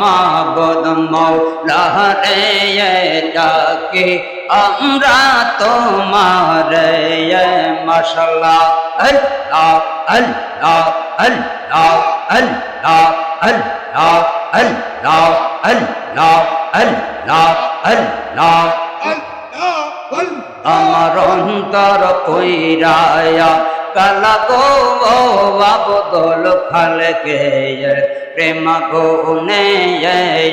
মাবদ মৌলা রে ডাকে আমরা তোমার মশাল্লাহ আল্লাহ আল্লাহ আল্লাহ আল্লাহ আল্লাহ আল্লাহ আল্লাহ আল্লাহ আল্লাহ আমার অন্তর কইরায়া कला गो अब्दुल फल के प्रेम गो ने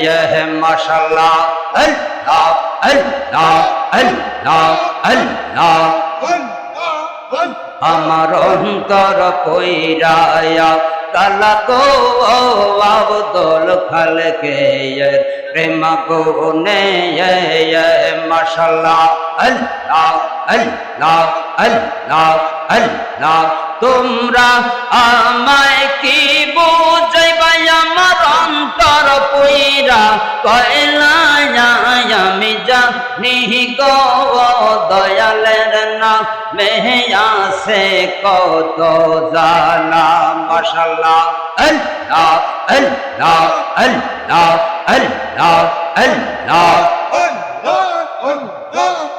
यह मशाला अल्लाह अल्लाह अल्लाह अल्लाह আমার অন্তর কইরায়া কালা গো আব্দুল খালকে প্রেম গো নে মশালা আল্লাহ আল্লাহ আল্লাহ আল্লাহ তোমরা আমায় কি বুঝাইবাই আমার অন্তর পইরা কয়লা আমি জানি গো দয়ালের না মেয়াসে কত জানা মশাল্লাহ আল্লাহ আল্লাহ আল্লাহ আল্লাহ আল্লাহ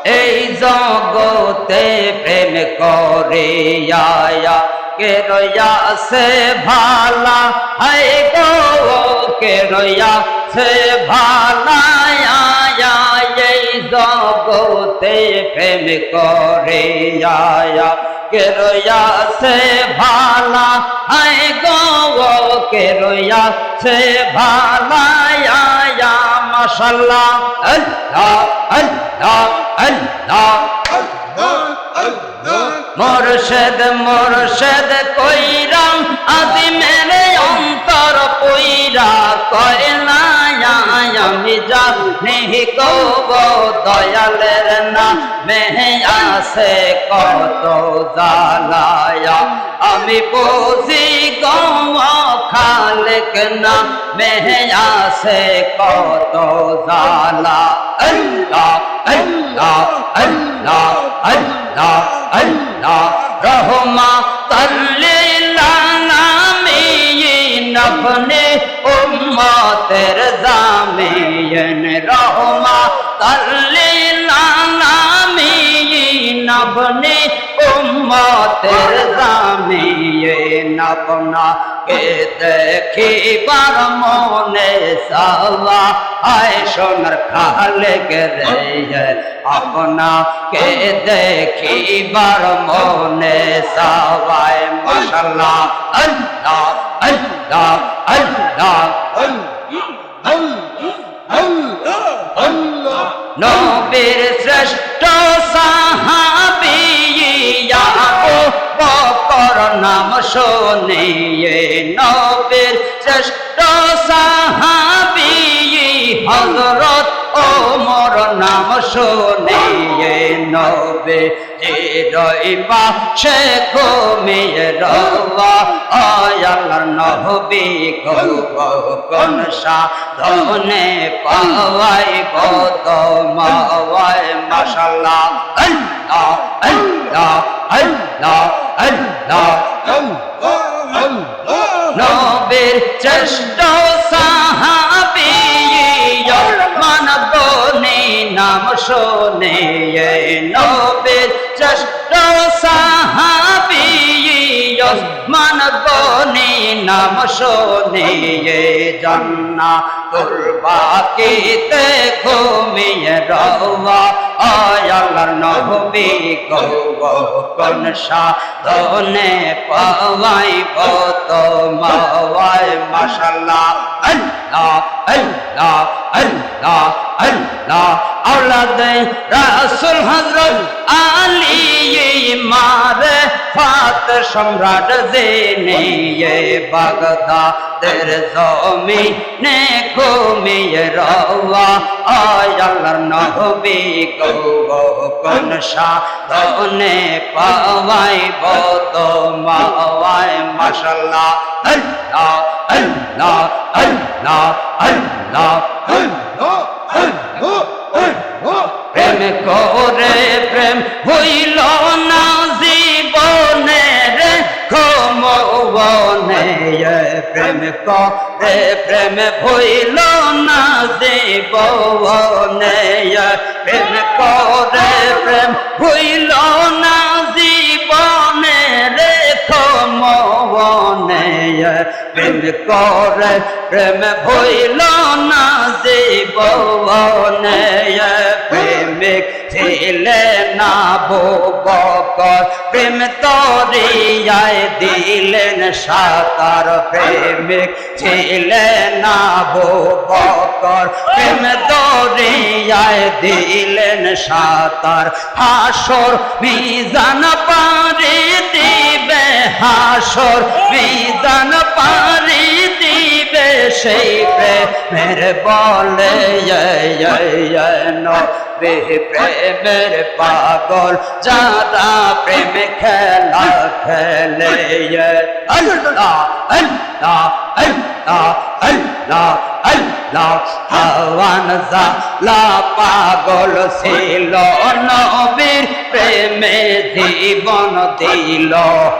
এই জগতে প্রেম করে আয়া কে রয়া সে ভালা? হায় গো, কে রয়া সে ভালা? আয়া, এই জগতে প্রেম করে আয়া কে রয়া সে ভালা? হায় গো, কে রয়া সে ভালা? মাশাল্লাহ আল্লাহ আল্লাহ আল্লাহ। মোরশেদ মোরশেদ কইরা আদি মেরে অন্তর কইরা করে না আমি জানি গো দয়ালের না। মেহে আসে কত জালায়া আমি বুঝি গো খালেক না মেহে আসে কত জালা আল্লাহ আল্লাহ আল্লাহ আল্লাহ আল্লাহ রহমা তল্লিলামিন আপনে উম্মতের জামিন রহমা তল্লিলামিন আপনে উম্মতের জামিন আপনাকে দেখিবার মনে সালা আয় সোনার খালেকে রে আপনাকে দেখিবার মনে সালায় মশাল্লা আল্লাহ আল্লাহ আল্লাহ নবীর শ্রেষ্ঠ সাহাবিয়া ও পর নাম শোনে নবের শ্রেষ্ঠ সাহাবি হজরত ও মর নাম শোনে নবে যে রইবা সে ঘুমিয়ে রবা অয়াল নহবি সা ধনে পাওয়াই গত মাওয়াই আল্লাহ আল্লাহ আল্লাহ নবীর চেষ্ট সাহাবি, মানবনে নাম শোনে নবীর চেষ্ট সাহাবি, মানবনে নাম শোনে জন্না তুলবাকিতে ঘুমিয়ে রওয়া আয়ালার নহবি গো কোন সাধনে পাওয়াই বত মাওয়াই মাশাল্লাহ আল্লাহ আল্লাহ আল্লাহ আল্লাহ। আওলাদে রাসূল হযরত আলী মারে ফাত সম্রাট জেনে বাগদাদের জমিনে ঘুমিয়ে রওয়া। আয়াল্লার নহবি গো কোন সাধনে পাওয়াই বত মাওয়াই মাশাল্লাহ আল্লাহ আল্লাহ আল্লাহ আল্লাহ। প্রেম করে প্রেম হইল না। খমনে প্রেম করে প্রেম ভইল না জীবনে প্রেম করে প্রেম ভইল না জীবনে রেখো মনে প্রেম করে প্রেম ভইল না জীবনে ছিলে না বকর প্রেম তরিয়ায় দিলেন সাতার প্রেমিক ছিলে না বকর প্রেম তরিয়ায় দিলেন সাতার হাসর মিজান পারি দিবে হাসর মিজান পারি দিবে সেই প্রেমের বলে নবে প্রেমের পাগল। যারা প্রেম খেলা খেলে। আল্লাহ আল্লাহ আল্লাহ আল্লাহ আল্লাহ। হাওয়ান জালা পাগল ছিল, নবীর প্রেমে জীবন দিল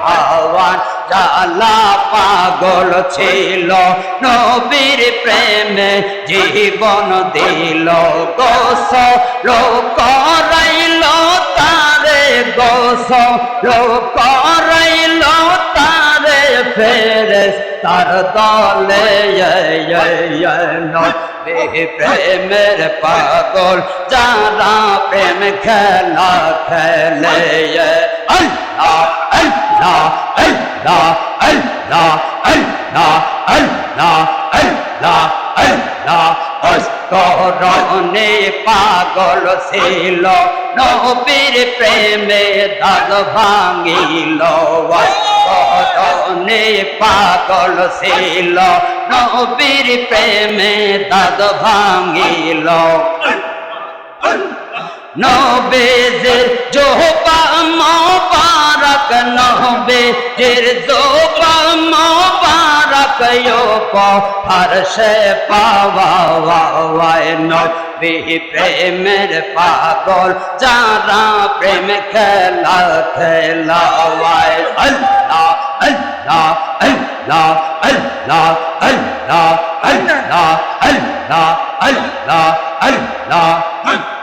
হাওয়ান জালা পাগল ছিল নবীর প্রেমে জীবন দিল গোস লোক রাইল তারে গোস লোক রাইল তারে ফেরেস তার দলে নবী প্রেমের পাগল যারা প্রেম খেলা খেলে আল্লাহ অস্তরণে পাগল ছিল, নবীর প্রেমে দাল ভাঙিল। অস্তরণে পাগল ছিল, নবীর প্রেমে দাদ ভাঙিল। নবেজের জোহবাম মোবারক নবেজের জোবা মোবারক ইয়োপ হর্ষে পাওয়ায় নবী প্রেমের পাগল, যারা প্রেম খেলা খেলাওয়ায়। আল্লাহ আল্লাহ আল্লাহ আল্লাহ আল্লাহ আল্লাহ আল্লাহ আল্লাহ আল্লাহ।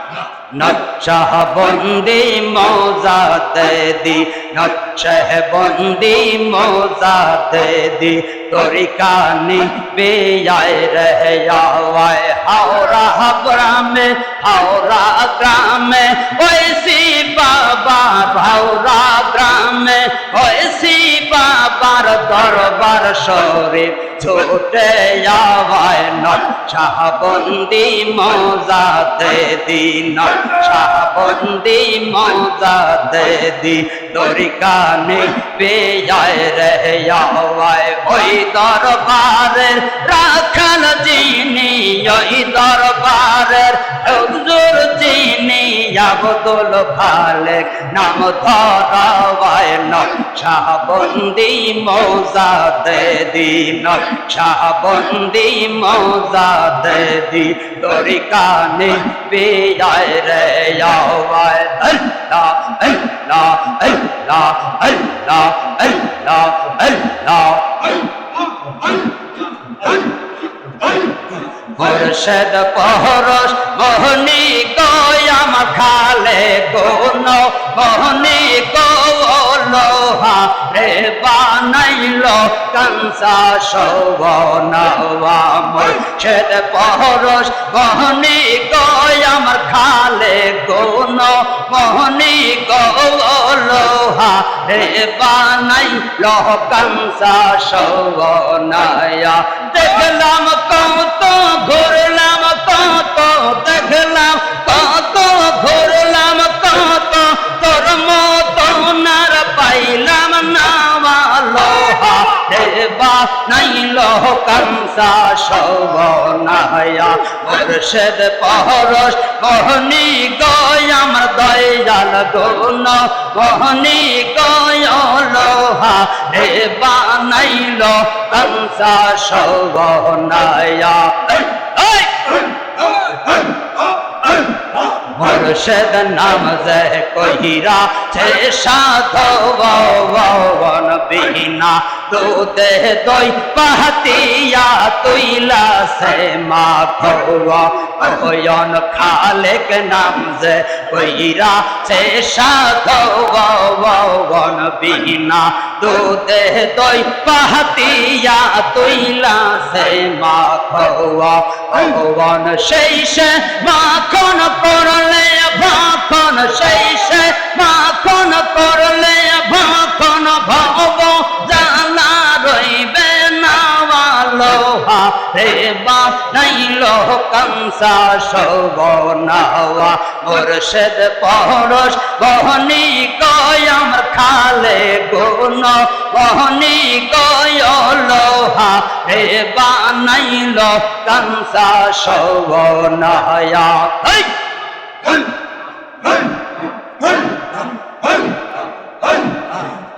নকশাহ বন্দি মোজাদ দি নকশাহ বন্দি মোজাদ দি তরিকা নিবে আয় রহে আওয়ায় হাওরা হাবরা মে হাওরা গ্রামে ওইসি বাবা হাওরা গ্রামে ওইসি বাবা বাবার দরবার শরীফ ছুটে আওয়ায় নকশাহ বন্দি মৌজাত দিন শাহবন্দি মৌজাদ দি তরিকানে পেয়ায় রে আওয়ায়, ওই দরবারের রাখাল যিনি, ওই দরবারের হুজুর যিনি, আবদুল খালেক নাম ধরাওয়ায় নকশাবন্দি মৌজাদ দিন শাহবন্দি মৌজাদ দি তরিকানে পেয়ায় রে আওয়ায় আল্লাহ আল্লাহ আল্লাহ আল্লাহ আল্লাহ আল্লাহ মুর্শদ পহরস মোহনী গয়াম খালে কোন মোহনী লোহা রে বানাইল কাঁসা সৌবনাওয়া মোর্শেদ পরশ বহনি গয় আমার খালে গোন বহনি গোলোহা রে বানাই লহ কাঁসা সৌবনায়া দেখলাম কত কামসা সবনায়া মুর্শিদ পরশ, মোহনি গয়, আমার দয়াল গুণ মোহনি গয়, লোহা রে বানাইল কামসা সবনায়া Hey! মুর্শিদ নাম যে কহিরা সে সাধবন বিনা দুধে দই পাহাতিয়া তুইলা সে মা খৌয়া অয়ন খালেক নাম যে কইরা সে সাধবন বিনা দুধে দই পাহাতিয়া তুইলা সে মা খৌয়া অয়ন সেই সে মাখন করলে ভাখন সেই সে মাখন করলে ভাখন ভব, জানা রইবে না লোহা রে বা নাইল কংসা সব নাওয়া। মুর্শিদ পরশ, বহনি গয়াম খালে গুণ, বহনি গয় লোহা রে বা নাইল কংসা সব নায়া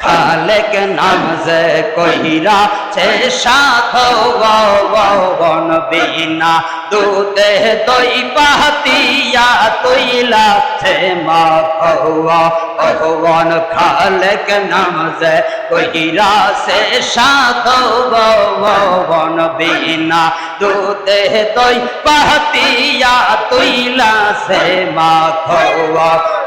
খালেক নাম যে কহিরা সে সাধবন বিনা দুধে দই পাতিয়া তুইলা সে মা খৌয়া। ভগবান খালেক নাম যে কহিরা সে সাধবন বিনা। দুধে দই পাতিয়া তুইলা সে মা খৌয়া।